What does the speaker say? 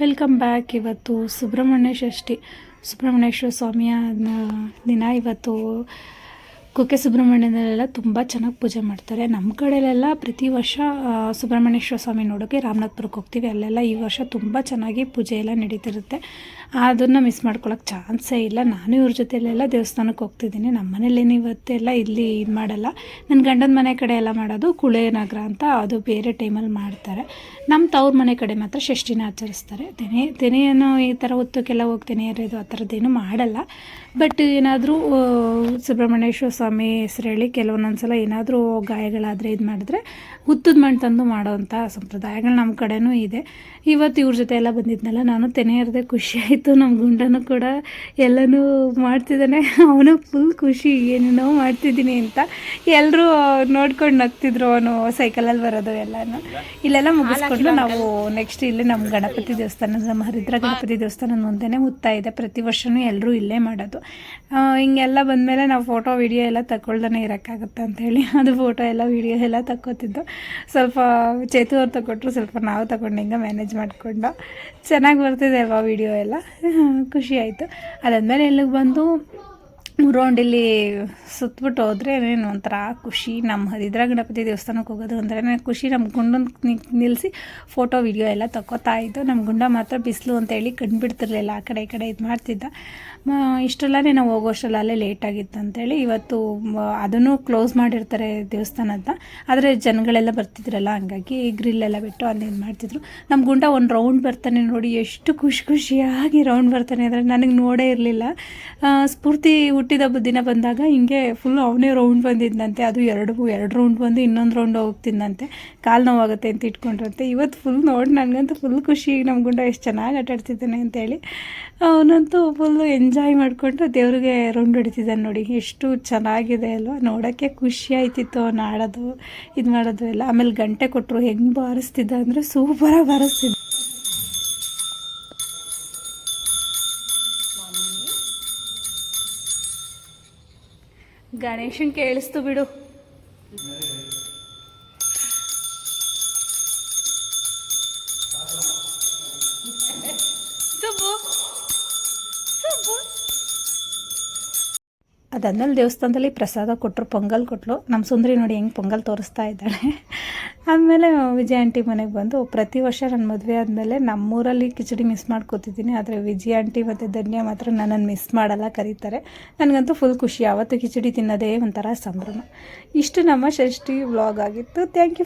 Welcome back ಇವತ್ತು ಸುಬ್ರಹ್ಮಣ್ಯ ಷಷ್ಠಿ. ಸುಬ್ರಹ್ಮಣ್ಯೇಶ್ವರ ಸ್ವಾಮಿಯ ದಿನ ಇವತ್ತು. ಕುಕ್ಕೆ ಸುಬ್ರಹ್ಮಣ್ಯದಲ್ಲೆಲ್ಲ ತುಂಬ ಚೆನ್ನಾಗಿ ಪೂಜೆ ಮಾಡ್ತಾರೆ. ನಮ್ಮ ಕಡೆಯಲ್ಲೆಲ್ಲ ಪ್ರತಿ ವರ್ಷ ಸುಬ್ರಹ್ಮಣ್ಯೇಶ್ವರ ಸ್ವಾಮಿ ನೋಡೋಕ್ಕೆ ರಾಮನಾಥ್ಪುರಕ್ಕೆ ಹೋಗ್ತೀವಿ. ಅಲ್ಲೆಲ್ಲ ಈ ವರ್ಷ ತುಂಬ ಚೆನ್ನಾಗಿ ಪೂಜೆ ಎಲ್ಲ ನಡೀತಿರುತ್ತೆ. ಅದನ್ನು ಮಿಸ್ ಮಾಡ್ಕೊಳ್ಳೋಕೆ ಚಾನ್ಸೇ ಇಲ್ಲ. ನಾನು ಇವ್ರ ಜೊತೆಲೆಲ್ಲ ದೇವಸ್ಥಾನಕ್ಕೆ ಹೋಗ್ತಿದ್ದೀನಿ. ನಮ್ಮ ಮನೇಲೇನು ಇವತ್ತೆಲ್ಲ ಇಲ್ಲಿ ಇದು ಮಾಡಲ್ಲ. ನನ್ನ ಗಂಡನ ಮನೆ ಕಡೆ ಎಲ್ಲ ಮಾಡೋದು ಕುಳೆ ನಗರ ಅಂತ ಅದು ಬೇರೆ ಟೈಮಲ್ಲಿ ಮಾಡ್ತಾರೆ. ನಮ್ಮ ತವ್ರ ಮನೆ ಕಡೆ ಮಾತ್ರ ಷಷ್ಠಿನ ಆಚರಿಸ್ತಾರೆ. ತೆನೆ, ತೆನೆಯನ್ನು ಈ ಥರ ಹೊತ್ತಕ್ಕೆಲ್ಲ ಹೋಗಿ ತೆನೆ ಆ ಥರದ್ದೇನು ಮಾಡಲ್ಲ. ಬಟ್ ಏನಾದರೂ ಸುಬ್ರಹ್ಮಣ್ಯೇಶ್ವರ ಸ್ವಾಮಿ ಹೆಸರು ಹೇಳಿ ಕೆಲವೊಂದೊಂದು ಸಲ ಏನಾದರೂ ಗಾಯಗಳಾದರೆ ಇದು ಮಾಡಿದ್ರೆ ಹುತ್ತದ ಮಣ್ಣು ತಂದು ಮಾಡೋವಂಥ ಸಂಪ್ರದಾಯಗಳು ನಮ್ಮ ಕಡೆನೂ ಇದೆ. ಇವತ್ತು ಇವ್ರ ಜೊತೆ ಎಲ್ಲ ಬಂದಿದ್ನಲ್ಲ ನಾನು ತೆನೆ ಇರದೆ ಖುಷಿ ಆಯಿತು. ನಮ್ಮ ಗುಂಡನು ಕೂಡ ಎಲ್ಲನೂ ಮಾಡ್ತಿದ್ದಾನೆ ಅವನು ಫುಲ್ ಖುಷಿ ಏನೇನೋ ಮಾಡ್ತಿದ್ದೀನಿ ಅಂತ ಎಲ್ಲರೂ ನೋಡ್ಕೊಂಡು ನಗ್ತಿದ್ರು ಅವನು ಸೈಕಲಲ್ಲಿ ಬರೋದು ಎಲ್ಲನೂ. ಇಲ್ಲೆಲ್ಲ ಮುಗಿಸ್ಕೊಂಡು ನಾವು ನೆಕ್ಸ್ಟ್ ಇಲ್ಲಿ ನಮ್ಮ ಗಣಪತಿ ದೇವಸ್ಥಾನ ನಮ್ಮ ಹರಿದ್ರ ಗಣಪತಿ ದೇವಸ್ಥಾನ ಮುಂದೆನೇ ಮುತ್ತಾ ಇದೆ. ಪ್ರತಿ ವರ್ಷವೂ ಎಲ್ಲರೂ ಇಲ್ಲೇ ಮಾಡೋದು. ಹಿಂಗೆಲ್ಲ ಬಂದಮೇಲೆ ನಾವು ಫೋಟೋ ವಿಡಿಯೋ ಎಲ್ಲ ತಗೊಳ್ದೇ ಇರೋಕ್ಕಾಗುತ್ತೆ ಅಂಥೇಳಿ ಅದು ಫೋಟೋ ಎಲ್ಲ ವಿಡಿಯೋ ಎಲ್ಲ ತಗೋತಿದ್ದು ಸ್ವಲ್ಪ ಚೇತು ಅವ್ರು ತಗೊಟ್ರು ಸ್ವಲ್ಪ ನಾವು ತಗೊಂಡು ಹಿಂಗೆ ಮ್ಯಾನೇಜ್ ಮಾಡಿಕೊಂಡು ಚೆನ್ನಾಗಿ ಬರ್ತಿದೆ ಅಲ್ವಾ ವಿಡಿಯೋ ಎಲ್ಲ? ಖುಷಿ ಆಯಿತು. ಅದಾದಮೇಲೆ ಇಲ್ಲಿಗೆ ಬಂದು ರೌಂಡ್ ಇಲ್ಲಿ ಸುತ್ತಬಿಟ್ಟು ಹೋದ್ರೆ ಏನು ಒಂಥರ ಖುಷಿ. ನಮ್ಮ ಹರಿದ್ರ ಗಣಪತಿ ದೇವಸ್ಥಾನಕ್ಕೆ ಹೋಗೋದು ಅಂದ್ರೆ ಖುಷಿ. ನಮ್ಮ ಗುಂಡನ್ ನಿಲ್ಲಿಸಿ ಫೋಟೋ, ವಿಡಿಯೋ ಎಲ್ಲ ತಗೋತಾ ಇದ್ದು ನಮ್ಮ ಗುಂಡ ಮಾತ್ರ ಬಿಸಿಲು ಅಂತೇಳಿ ಕಂಡುಬಿಡ್ತಿರ್ಲಿಲ್ಲ ಆ ಕಡೆ, ಈ ಕಡೆ ಇದು ಮಾಡ್ತಿದ್ದ. ಇಷ್ಟರಲ್ಲೇ ನಾವು ಹೋಗೋಷ್ಟರಲ್ಲಿ ಅಲ್ಲೇ ಲೇಟ್ ಆಗಿತ್ತು ಅಂತೇಳಿ ಇವತ್ತು ಅದನ್ನು ಕ್ಲೋಸ್ ಮಾಡಿರ್ತಾರೆ ದೇವಸ್ಥಾನದ ಆದರೆ ಜನಗಳೆಲ್ಲ ಬರ್ತಿದ್ರಲ್ಲ, ಹಂಗಾಗಿ ಗ್ರಿಲ್ ಎಲ್ಲ ಬಿಟ್ಟು ಅಲ್ಲಿ ಇದು ಮಾಡ್ತಿದ್ರು. ನಮ್ಮ ಗುಂಡ ಒಂದು ರೌಂಡ್ ಬರ್ತಾನೆ ನೋಡಿ, ಎಷ್ಟು ಖುಷಿ ಖುಷಿಯಾಗಿ ರೌಂಡ್ ಬರ್ತಾನೆ. ಅಂದರೆ ನನಗೆ ನೋಡೇ ಇರಲಿಲ್ಲ. ಸ್ಫೂರ್ತಿ ಹುಟ್ಟಿದ ಹಬ್ಬದ ದಿನ ಬಂದಾಗ ಹಿಂಗೆ ಫುಲ್ ಅವನೇ ರೌಂಡ್ ಬಂದಿದ್ದಂತೆ ಅದು ಎರಡು ಎರಡು ರೌಂಡ್ ಬಂದು ಇನ್ನೊಂದು ರೌಂಡ್ ಹೋಗ್ತಿದ್ದಂತೆ ಕಾಲು ನೋವಾಗುತ್ತೆ ಅಂತ ಇಟ್ಕೊಂಡ್ರಂತೆ. ಇವತ್ತು ಫುಲ್ ನೋಡಿ, ನನಗಂತೂ ಫುಲ್ ಖುಷಿ. ನಮ್ಮ ಗುಂಡ ಎಷ್ಟು ಚೆನ್ನಾಗಿ ಆಟಾಡ್ತಿದ್ದಾನೆ ಅಂತೇಳಿ ಅವನಂತೂ ಫುಲ್ಲು ಎಂಜಾಯ್ ಮಾಡಿಕೊಂಡು ದೇವ್ರಿಗೆ ರೌಂಡ್ ಹೊಡಿತಿದ್ದಾನೆ ನೋಡಿ. ಎಷ್ಟು ಚೆನ್ನಾಗಿದೆ ಅಲ್ವಾ. ನೋಡೋಕ್ಕೆ ಖುಷಿ ಆಯ್ತಿತ್ತು ಅವ್ನು ಆಡೋದು, ಇದು ಮಾಡೋದು ಎಲ್ಲ. ಆಮೇಲೆ ಗಂಟೆ ಕೊಟ್ಟರು ಹೆಂಗೆ ಬಾರಿಸ್ತಿದ್ದ ಅಂದರೆ ಸೂಪರಾಗಿ ಬಾರಿಸ್ತಿದ್ದ. ಗಣೇಶನ್ ಕೇಳಿಸ್ತು ಬಿಡು. ಅದಾದ್ಮೇಲೆ ದೇವಸ್ಥಾನದಲ್ಲಿ ಪ್ರಸಾದ ಕೊಟ್ಟರು ಪೊಂಗಲ್ ಕೊಟ್ಟಲು ನಮ್ಮ ಸುಂದರಿ ನೋಡಿ ಹೆಂಗೆ ಪೊಂಗಲ್ ತೋರಿಸ್ತಾ ಇದ್ದಾಳೆ. ಆಮೇಲೆ ವಿಜಯ ಆಂಟಿ ಮನೆಗೆ ಬಂದು, ಪ್ರತಿ ವರ್ಷ ನನ್ನ ಮದುವೆ ಆದಮೇಲೆ ನಮ್ಮೂರಲ್ಲಿ ಕಿಚಡಿ ಮಿಸ್ ಮಾಡ್ಕೋತಿದ್ದೀನಿ, ಆದರೆ ವಿಜಯ ಆಂಟಿ ಮತ್ತು ಧನ್ಯ ಮಾತ್ರ ನನ್ನನ್ನು ಮಿಸ್ ಮಾಡಲ್ಲ ಕರೀತಾರೆ. ನನಗಂತೂ ಫುಲ್ ಖುಷಿ. ಆವತ್ತು ಕಿಚಡಿ ತಿನ್ನೋದೇ ಒಂಥರ ಸಂಭ್ರಮ. ಇಷ್ಟು ನಮ್ಮ ಷಷ್ಠಿ ವ್ಲಾಗ್ ಆಗಿತ್ತು. Thank you